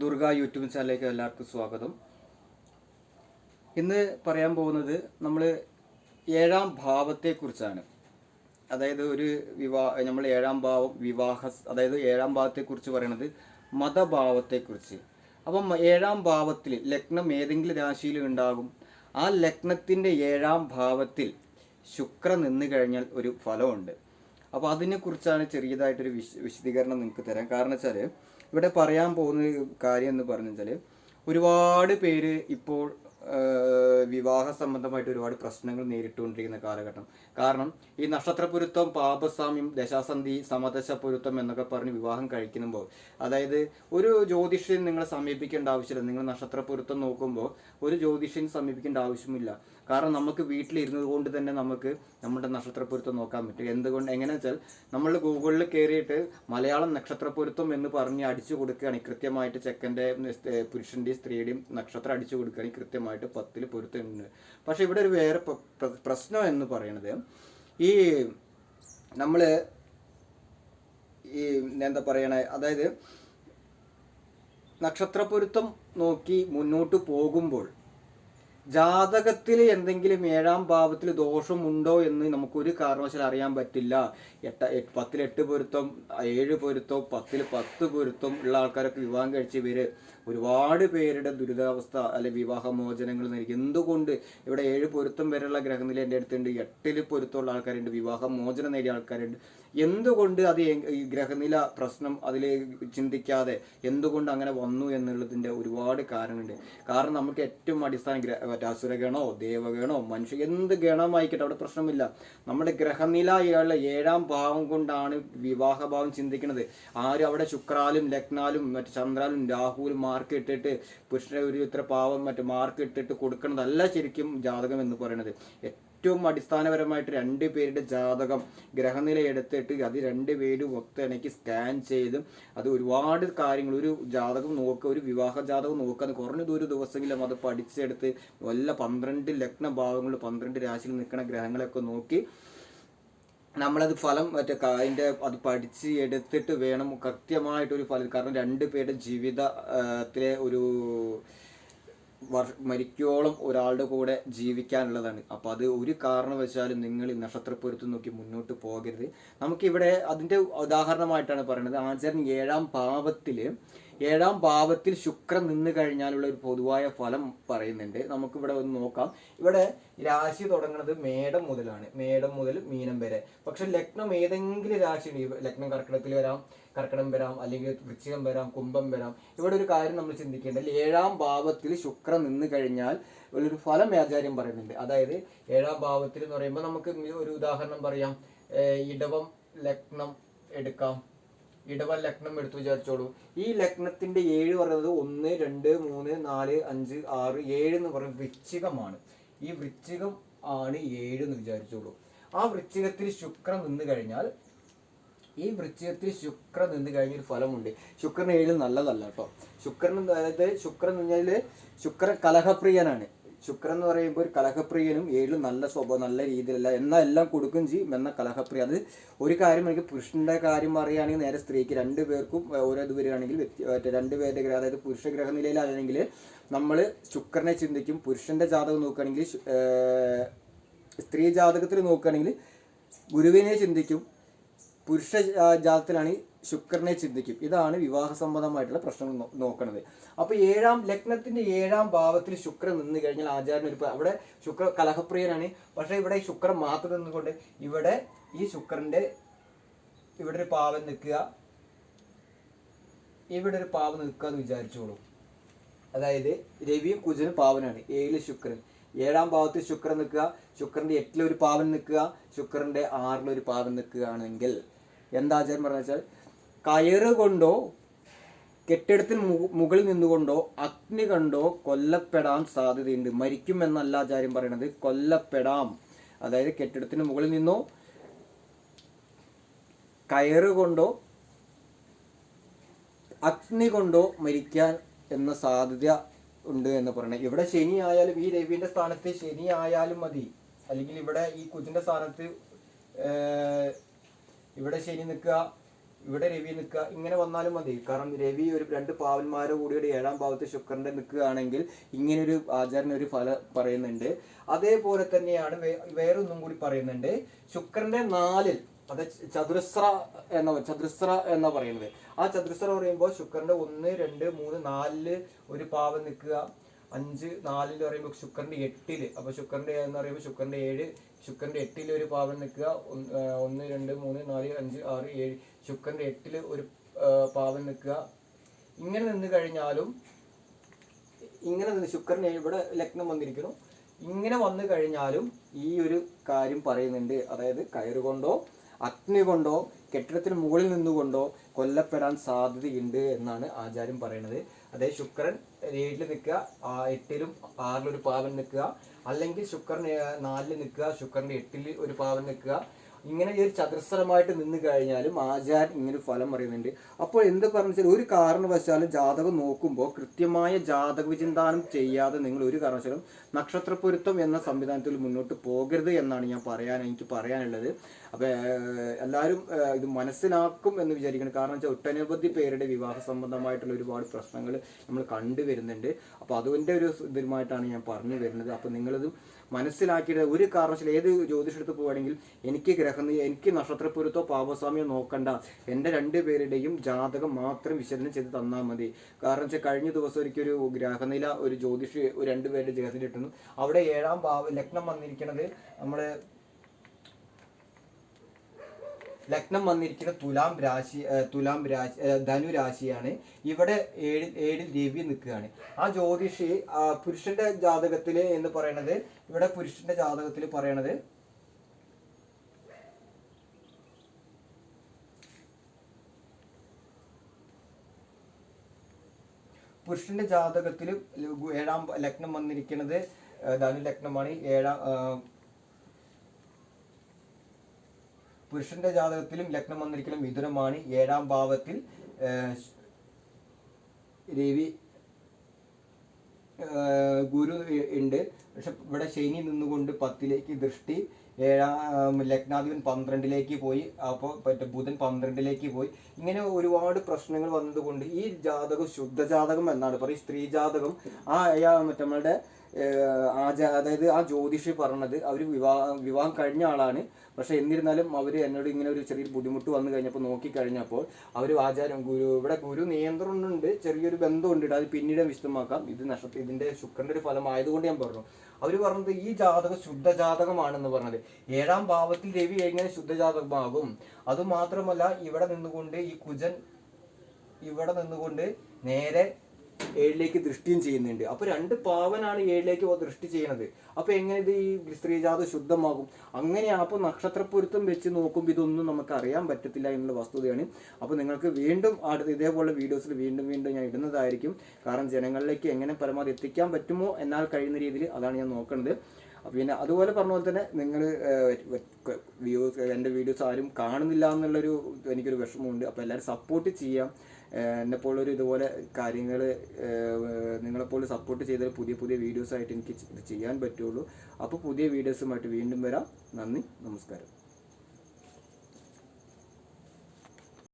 Durga YouTube ചാനലിലേക്ക് എല്ലാവർക്കും സ്വാഗതം. ഇന്ന് പറയാൻ പോകുന്നത് നമ്മൾ ഏഴാം ഭാവത്തെക്കുറിച്ചാണ്. അതായത് ഒരു വിവാഹ നമ്മൾ ഏഴാം ഭാവം വിവാഹ അതായത് ഏഴാം ഭാവത്തെക്കുറിച്ച് പറയുന്നത് മതഭാവത്തെക്കുറിച്ച്. അപ്പം ഏഴാം ഭാവത്തിൽ ലഗ്നം ഏതെങ്കിലും രാശിയിൽ ഉണ്ടാകും. ആ ലഗ്നത്തിന്റെ ഏഴാം ഭാവത്തിൽ ശുക്ര നിന്ന് കഴിഞ്ഞാൽ ഒരു ഫലമുണ്ട്. അപ്പോൾ അതിനെക്കുറിച്ചാണ് ചെറിയതായിട്ടൊരു വിശ വിശദീകരണം നിങ്ങൾക്ക് തരാം. കാരണം വെച്ചാൽ ഇവിടെ പറയാൻ പോകുന്ന കാര്യം എന്ന് പറഞ്ഞു വെച്ചാൽ ഒരുപാട് പേര് ഇപ്പോൾ വിവാഹ സംബന്ധമായിട്ട് ഒരുപാട് പ്രശ്നങ്ങൾ നേരിട്ടുകൊണ്ടിരിക്കുന്ന കാലഘട്ടം. കാരണം ഈ നക്ഷത്രപുരുത്വം പാപസാമ്യം ദശാസന്ധി സമദശ പൊരുത്തം എന്നൊക്കെ പറഞ്ഞ് വിവാഹം കഴിക്കുമ്പോൾ അതായത് ഒരു ജ്യോതിഷ്യൻ നിങ്ങളെ സമീപിക്കേണ്ട ആവശ്യമില്ല. നിങ്ങൾ നക്ഷത്രപുരുത്വം നോക്കുമ്പോൾ ഒരു ജ്യോതിഷ്യൻ സമീപിക്കേണ്ട ആവശ്യമില്ല. കാരണം നമുക്ക് വീട്ടിലിരുന്നത് കൊണ്ട് തന്നെ നമുക്ക് നമ്മുടെ നക്ഷത്രപ്പൊരുത്തം നോക്കാൻ പറ്റും. എന്തുകൊണ്ട്? എങ്ങനെയാ വെച്ചാൽ നമ്മൾ ഗൂഗിളിൽ കയറിയിട്ട് മലയാളം നക്ഷത്രപ്പൊരുത്തം എന്ന് പറഞ്ഞ് അടിച്ചു കൊടുക്കുകയാണ്. കൃത്യമായിട്ട് ചെക്കന്റെ പുരുഷന്റെയും സ്ത്രീയുടെയും നക്ഷത്രം അടിച്ചു കൊടുക്കുകയാണെങ്കിൽ കൃത്യമായിട്ട് പത്തിൽ പൊരുത്തമുണ്ട്. പക്ഷേ ഇവിടെ ഒരു വേറെ പ്ര- പ്ര- പ്രശ്നം എന്ന് പറയുന്നത് ഈ നമ്മൾ ഈ എന്താ പറയണേ അതായത് നക്ഷത്രപ്പൊരുത്തം നോക്കി മുന്നോട്ട് പോകുമ്പോൾ ജാതകത്തിൽ എന്തെങ്കിലും ഏഴാം ഭാവത്തിൽ ദോഷമുണ്ടോ എന്ന് നമുക്കൊരു കാരണവശാലും അറിയാൻ പറ്റില്ല. എട്ട പത്തിൽ എട്ട് പൊരുത്തം ഏഴ് പൊരുത്തം പത്തിൽ പത്ത് പൊരുത്തം ഉള്ള ആൾക്കാരൊക്കെ വിവാഹം കഴിച്ച് ഇവർ ഒരുപാട് പേരുടെ ദുരിതാവസ്ഥ അല്ലെ വിവാഹമോചനങ്ങൾ നൽകി എന്തുകൊണ്ട് ഇവിടെ ഏഴ് പൊരുത്തം വരെയുള്ള ഗ്രഹനില എന്റെ അടുത്തുണ്ട് എട്ടിൽ പൊരുത്തമുള്ള ആൾക്കാരുണ്ട് വിവാഹമോചനം നേടിയ ആൾക്കാരുണ്ട്. എന്തുകൊണ്ട് അത് ഈ ഗ്രഹനില പ്രശ്നം അതിൽ ചിന്തിക്കാതെ എന്തുകൊണ്ട് അങ്ങനെ വന്നു എന്നുള്ളതിന്റെ ഒരുപാട് കാരണമുണ്ട് കാരണം നമുക്ക് ഏറ്റവും അടിസ്ഥാന ഗ്ര മറ്റേ അസുരഗണോ ദേവഗണോ മനുഷ്യ എന്ത് ഗണമായിക്കട്ടെ അവിടെ പ്രശ്നമില്ല. നമ്മുടെ ഗ്രഹനില ഏഴാം ഭാവം കൊണ്ടാണ് വിവാഹഭാവം ചിന്തിക്കുന്നത്. ആരും അവിടെ ശുക്രാലും ലഗ്നാലും മറ്റു ചന്ദ്രാലും രാഹുലും മാർക്ക് ഇട്ടിട്ട് പുരുഷനെ ഒരു ഇത്ര പാവം മറ്റു മാർക്ക് ഇട്ടിട്ട് കൊടുക്കുന്നതല്ല ശരിക്കും ജാതകം എന്ന് പറയുന്നത്. ഏറ്റവും അടിസ്ഥാനപരമായിട്ട് രണ്ട് പേരുടെ ജാതകം ഗ്രഹനില എടുത്തിട്ട് അത് രണ്ട് പേരും ഒത്തിണക്കി സ്കാൻ ചെയ്ത് അത് ഒരുപാട് കാര്യങ്ങൾ ഒരു ജാതകം നോക്കുക ഒരു വിവാഹ ജാതകം നോക്കുക കുറഞ്ഞ ഒരു ദിവസമെങ്കിലും അത് പഠിച്ചെടുത്ത് വല്ല പന്ത്രണ്ട് ലഗ്ന ഭാവങ്ങൾ പന്ത്രണ്ട് രാശിയിൽ നിൽക്കുന്ന ഗ്രഹങ്ങളൊക്കെ നോക്കി നമ്മളത് ഫലം മറ്റേ അതിന്റെ അത് പഠിച്ച് എടുത്തിട്ട് വേണം കൃത്യമായിട്ടൊരു ഫലം കാരണം രണ്ട് പേരുടെ ജീവിതത്തിലെ ഒരു മരിക്കോളം ഒരാളുടെ കൂടെ ജീവിക്കാനുള്ളതാണ്. അപ്പോൾ അത് ഒരു കാരണവശാലും നിങ്ങൾ ഈ നക്ഷത്രപ്പൊരുത്ത് നോക്കി മുന്നോട്ട് പോകരുത്. നമുക്കിവിടെ അതിന്റെ ഉദാഹരണമായിട്ടാണ് പറയുന്നത് ആചാര്യൻ ഏഴാം ഭാവത്തിൽ ഏഴാം ഭാവത്തിൽ ശുക്രൻ നിന്ന് കഴിഞ്ഞാലുള്ള ഒരു പൊതുവായ ഫലം പറയുന്നുണ്ട്. നമുക്കിവിടെ ഒന്ന് നോക്കാം. ഇവിടെ രാശി തുടങ്ങുന്നത് മേടം മുതലാണ്. മേടം മുതൽ മീനം വരെ. പക്ഷെ ലഗ്നം ഏതെങ്കിലും രാശി ലഗ്നം കർക്കിടത്തിൽ വരാം കർക്കിടം വരാം അല്ലെങ്കിൽ വൃശ്ചികം വരാം കുംഭം വരാം. ഇവിടെ ഒരു കാര്യം നമ്മൾ ചിന്തിക്കേണ്ടത്. ഏഴാം ഭാവത്തിൽ ശുക്രൻ നിന്ന് കഴിഞ്ഞാൽ ഒരു ഫലം ആചാര്യം പറയുന്നുണ്ട്. അതായത് ഏഴാം ഭാവത്തിൽ എന്ന് പറയുമ്പോൾ നമുക്ക് ഒരു ഉദാഹരണം പറയാം. ഇടവം ലഗ്നം എടുക്കാം. ഇടവ ലഗ്നം എടുത്തു വിചാരിച്ചോളൂ. ഈ ലഗ്നത്തിന്റെ ഏഴ് പറയുന്നത് ഒന്ന് രണ്ട് മൂന്ന് നാല് അഞ്ച് ആറ് ഏഴ് എന്ന് പറയുന്നത് വൃശ്ചികമാണ്. ഈ വൃശ്ചികം ആണ് ഏഴ് എന്ന് വിചാരിച്ചോളൂ. ആ വൃശ്ചികത്തിൽ ശുക്രൻ നിന്ന് കഴിഞ്ഞാൽ ഈ വൃശ്ചികത്തിൽ ശുക്രൻ നിന്ന് കഴിഞ്ഞ ഒരു ഫലമുണ്ട്. ശുക്രൻ ഏഴ് നല്ലതല്ല കേട്ടോ. ശുക്രൻ അതായത് ശുക്രൻ എന്ന് പറഞ്ഞാൽ ശുക്രൻ കലഹപ്രിയനാണ്. ശുക്രൻ എന്ന് പറയുമ്പോൾ ഒരു കലഹപ്രിയനും ഏഴ് നല്ല സ്വഭാവം നല്ല രീതിയിലല്ല. എന്നാൽ എല്ലാം കൊടുക്കും ചെയ്യും എന്ന കലഹപ്രിയ. അത് ഒരു കാര്യം എനിക്ക് പുരുഷന്റെ കാര്യം പറയുകയാണെങ്കിൽ നേരെ സ്ത്രീക്ക് രണ്ട് പേർക്കും ഓരോ ഇത് വരികയാണെങ്കിൽ വ്യത്യ- രണ്ട് പേരുടെ ഗ്രഹം അതായത് പുരുഷ ഗ്രഹനിലയിലാണെങ്കിൽ നമ്മൾ ശുക്രനെ ചിന്തിക്കും. പുരുഷന്റെ ജാതകം നോക്കുകയാണെങ്കിൽ സ്ത്രീ ജാതകത്തിൽ നോക്കുകയാണെങ്കിൽ ഗുരുവിനെ ചിന്തിക്കും. പുരുഷ ജാതത്തിലാണെങ്കിൽ ജാതത്തിലാണ് ശുക്രനെ ചിന്തിക്കും. ഇതാണ് വിവാഹ സംബന്ധമായിട്ടുള്ള പ്രശ്നങ്ങൾ നോക്കുന്നത് നോക്കണത്. അപ്പൊ ഏഴാം ലഗ്നത്തിന്റെ ഏഴാം ഭാവത്തിൽ ശുക്രൻ നിന്ന് കഴിഞ്ഞാൽ ആചാര്യൻ ഒരു അവിടെ ശുക്ര കലഹപ്രിയനാണ്. പക്ഷെ ഇവിടെ ശുക്രൻ മാത്രം നിന്നുകൊണ്ട് ഇവിടെ ഈ ശുക്രന്റെ ഇവിടെ ഒരു പാവൻ നിൽക്കുക ഇവിടെ ഒരു പാവം നിൽക്കുക എന്ന് വിചാരിച്ചോളൂ. അതായത് രവിയും കുജനും പാവനാണ് ഏഴിൽ ശുക്രൻ. ഏഴാം ഭാവത്തിൽ ശുക്രൻ നിൽക്കുക ശുക്രന്റെ എട്ടിലൊരു പാവൻ നിൽക്കുക ശുക്രന്റെ ആറിലൊരു പാവൻ നിൽക്കുകയാണെങ്കിൽ എന്താ ആചാരം പറഞ്ഞു വെച്ചാൽ കയറ് കൊണ്ടോ കെട്ടിടത്തിന് മുകളിൽ നിന്നുകൊണ്ടോ അഗ്നി കണ്ടോ കൊല്ലപ്പെടാൻ സാധ്യതയുണ്ട്. മരിക്കും എന്നല്ല ആചാര്യം പറയണത് കൊല്ലപ്പെടാം. അതായത് കെട്ടിടത്തിന് മുകളിൽ നിന്നോ കയറ് കൊണ്ടോ അഗ്നി കൊണ്ടോ മരിക്കാൻ എന്ന സാധ്യത ഉണ്ട് എന്ന് പറയണത് ഇവിടെ ശനി ആയാലും ഈ രവിന്റെ സ്ഥാനത്ത് ശനി ആയാലും മതി. അല്ലെങ്കിൽ ഇവിടെ ഈ കുജിന്റെ സ്ഥാനത്ത് ഇവിടെ ശനി നിൽക്കുക ഇവിടെ രവി നിൽക്കുക ഇങ്ങനെ വന്നാലും മതി. കാരണം രവി ഒരു രണ്ട് പാവന്മാരോ കൂടി ഒരു ഏഴാം ഭാവത്ത് ശുക്രന്റെ നിൽക്കുകയാണെങ്കിൽ ഇങ്ങനെ ഒരു ആചാരന് ഒരു ഫല പറയുന്നുണ്ട്. അതേപോലെ തന്നെയാണ് വേറൊന്നും കൂടി പറയുന്നുണ്ട്. ശുക്രന്റെ നാലിൽ അത് ചതുരസ്ര എന്ന ചതുരസ്ര എന്ന പറയുന്നത്. ആ ചതുരസ്ര പറയുമ്പോൾ ശുക്രന്റെ ഒന്ന് രണ്ട് മൂന്ന് നാലിൽ ഒരു പാവം നിൽക്കുക. അഞ്ച് നാലിൽ പറയുമ്പോൾ ശുക്രന്റെ എട്ടിൽ. അപ്പൊ ശുക്രന്റെ എന്ന് പറയുമ്പോൾ ശുക്രന്റെ ഏഴ് ശുക്രന്റെ എട്ടിൽ ഒരു പാവം നിൽക്കുക. ഒന്ന് രണ്ട് മൂന്ന് നാല് അഞ്ച് ആറ് ഏഴ് ശുക്രന്റെ എട്ടിൽ ഒരു പാവൻ നിൽക്കുക. ഇങ്ങനെ നിന്ന് കഴിഞ്ഞാലും ഇങ്ങനെ നിന്ന് ശുക്രൻ ഇവിടെ ലഗ്നം വന്നിരിക്കുന്നു. ഇങ്ങനെ വന്നു കഴിഞ്ഞാലും ഈ ഒരു കാര്യം പറയുന്നുണ്ട്. അതായത് കയറുകൊണ്ടോ അഗ്നി കൊണ്ടോ കെട്ടിടത്തിന് മുകളിൽ നിന്നുകൊണ്ടോ കൊല്ലപ്പെടാൻ സാധ്യതയുണ്ട് എന്നാണ് ആചാര്യം പറയുന്നത്. അതായത് ശുക്രൻ ഏഴിൽ നിൽക്കുക എട്ടിലും ആറിലും ഒരു പാവൻ നിൽക്കുക. അല്ലെങ്കിൽ ശുക്രൻ നാലിൽ നിൽക്കുക ശുക്രന്റെ എട്ടിൽ ഒരു പാവൻ നിൽക്കുക. ഇങ്ങനെ ഈ ഒരു ചതുരസ്രമായിട്ട് നിന്ന് കഴിഞ്ഞാലും ആചാരൻ ഇങ്ങനെ ഫലം പറയുന്നുണ്ട് അപ്പോൾ എന്ത് പറഞ്ഞാൽ ഒരു കാരണവശാലും ജാതകം നോക്കുമ്പോൾ കൃത്യമായ ജാതക വിചിന്താനം ചെയ്യാതെ നിങ്ങൾ ഒരു കാരണവശാലും നക്ഷത്രപ്പൊരുത്തം എന്ന സംവിധാനത്തിൽ മുന്നോട്ട് പോകരുത് എന്നാണ് ഞാൻ പറയാൻ എനിക്ക് പറയാനുള്ളത്. അപ്പോൾ എല്ലാവരും ഇത് മനസ്സിലാക്കും എന്ന് വിചാരിക്കണം കാരണം വെച്ചാൽ ഒട്ടനവധി പേരുടെ വിവാഹ സംബന്ധമായിട്ടുള്ള ഒരുപാട് പ്രശ്നങ്ങൾ നമ്മൾ കണ്ടുവരുന്നുണ്ട് അപ്പോൾ അതിന്റെ ഒരു ഇതുമായിട്ടാണ് ഞാൻ പറഞ്ഞു വരുന്നത്. അപ്പോൾ നിങ്ങളിത് മനസ്സിലാക്കിയിട്ട് ഒരു കാരണവശാലും ഏത് ജ്യോതിഷെടുത്ത് പോവുകയാണെങ്കിൽ എനിക്ക് ഗ്രഹം എനിക്ക് നക്ഷത്രപ്പൊരുത്തോ പാപസ്വാമിയോ നോക്കണ്ട. എന്റെ രണ്ട് പേരുടെയും ജാതകം മാത്രം വിശകലനം ചെയ്ത് തന്നാൽ മതി. കാരണം വെച്ചാൽ കഴിഞ്ഞ ദിവസം ഒരിക്കൽ ഒരു ഗ്രഹനില ഒരു ജ്യോതിഷ് രണ്ടുപേരുടെ ജാതകത്തിൽ ഇട്ടുന്നു അവിടെ ഏഴാം ഭാവ ലഗ്നം വന്നിരിക്കുന്നത് നമ്മുടെ ലഗ്നം വന്നിരിക്കുന്ന തുലാം രാശി തുലാം രാശി ധനു രാശിയാണ്. ഇവിടെ ഏഴിൽ ഏഴിൽ രവി നിൽക്കുകയാണ്. ആ ജ്യോതിഷി പുരുഷന്റെ ജാതകത്തിൽ എന്ന് പറയണത് ഇവിടെ പുരുഷന്റെ ജാതകത്തിൽ പറയണത് പുരുഷന്റെ ജാതകത്തിൽ ഏഴാം ലഗ്നം വന്നിരിക്കുന്നത് ധനു ലഗ്നമാണ്. ഏഴാം ആ, പുരുഷന്റെ ജാതകത്തിലും ലഗ്നം വന്നിരിക്കുന്ന മിഥുനമാണ്. ഏഴാം ഭാവത്തിൽ രവി ഗുരു ഉണ്ട്. പക്ഷെ ഇവിടെ ശനി നിന്നുകൊണ്ട് പത്തിലേക്ക് ദൃഷ്ടി ഏഴാം ലഗ്നാധിപൻ പന്ത്രണ്ടിലേക്ക് പോയി. അപ്പോൾ മറ്റേ ബുധൻ പന്ത്രണ്ടിലേക്ക് പോയി. ഇങ്ങനെ ഒരുപാട് പ്രശ്നങ്ങൾ വന്നതുകൊണ്ട് ഈ ജാതകം ശുദ്ധ ജാതകം എന്നാണ് പറയും സ്ത്രീ ജാതകം ആ മറ്റേ നമ്മളുടെ ഏർ, ആ അതായത് ആ ജ്യോതിഷി പറഞ്ഞത് അവർ വിവാഹം വിവാഹം കഴിഞ്ഞ ആളാണ്. പക്ഷെ എന്നിരുന്നാലും അവർ എന്നോട് ഇങ്ങനെ ഒരു ചെറിയൊരു ബുദ്ധിമുട്ട് വന്നു കഴിഞ്ഞപ്പോൾ നോക്കി കഴിഞ്ഞപ്പോൾ അവർ ആചാരം ഗുരു ഇവിടെ ഗുരു നിയന്ത്രണമുണ്ട് ചെറിയൊരു ബന്ധമുണ്ട്. അത് പിന്നീട് വിശദമാക്കാം. ഇത് നക്ഷത്ര ഇതിന്റെ ശുക്രന്റെ ഒരു ഫലം ആയതുകൊണ്ട് ഞാൻ പറഞ്ഞു. അവർ പറഞ്ഞത് ഈ ജാതകം ശുദ്ധജാതകമാണെന്ന് പറഞ്ഞത്. ഏഴാം ഭാവത്തിൽ രവി എങ്ങനെ ശുദ്ധജാതകമാകും? അതുമാത്രമല്ല ഇവിടെ നിന്നുകൊണ്ട് ഈ കുജൻ ഇവിടെ നിന്നുകൊണ്ട് നേരെ ഏഴിലേക്ക് ദൃഷ്ടിയും ചെയ്യുന്നുണ്ട്. അപ്പൊ രണ്ട് പാവനാണ് ഏഴിലേക്ക് ദൃഷ്ടി ചെയ്യുന്നത് അപ്പൊ എങ്ങനെ ഇത് ഈ സ്ത്രീജാത ശുദ്ധമാകും? അങ്ങനെ അപ്പൊ നക്ഷത്രപ്പൊരുത്തം വെച്ച് നോക്കുമ്പോൾ ഇതൊന്നും നമുക്ക് അറിയാൻ പറ്റത്തില്ല എന്നുള്ള വസ്തുതയാണ്. അപ്പൊ നിങ്ങൾക്ക് വീണ്ടും അടുത്ത ഇതേപോലെ വീഡിയോസിൽ വീണ്ടും വീണ്ടും ഞാൻ ഇടുന്നതായിരിക്കും. കാരണം ജനങ്ങളിലേക്ക് എങ്ങനെ പരമാവധി എത്തിക്കാൻ പറ്റുമോ എന്നാൽ കഴിയുന്ന രീതിയിൽ അതാണ് ഞാൻ നോക്കുന്നത് പിന്നെ അതുപോലെ പറഞ്ഞ പോലെ തന്നെ നിങ്ങൾ വ്യൂസ് എന്റെ വീഡിയോസ് ആരും കാണുന്നില്ല എന്നുള്ളൊരു എനിക്കൊരു വിഷമമുണ്ട്. അപ്പോൾ എല്ലാവരും സപ്പോർട്ട് ചെയ്യാം. എന്നെപ്പോലൊരു ഇതുപോലെ കാര്യങ്ങൾ നിങ്ങളെപ്പോലെ സപ്പോർട്ട് ചെയ്ത പുതിയ പുതിയ വീഡിയോസ് ആയിട്ട് എനിക്ക് ചെയ്യാൻ പറ്റുള്ളൂ. അപ്പോൾ പുതിയ വീഡിയോസുമായിട്ട് വീണ്ടും വരാം. നന്ദി നമസ്കാരം.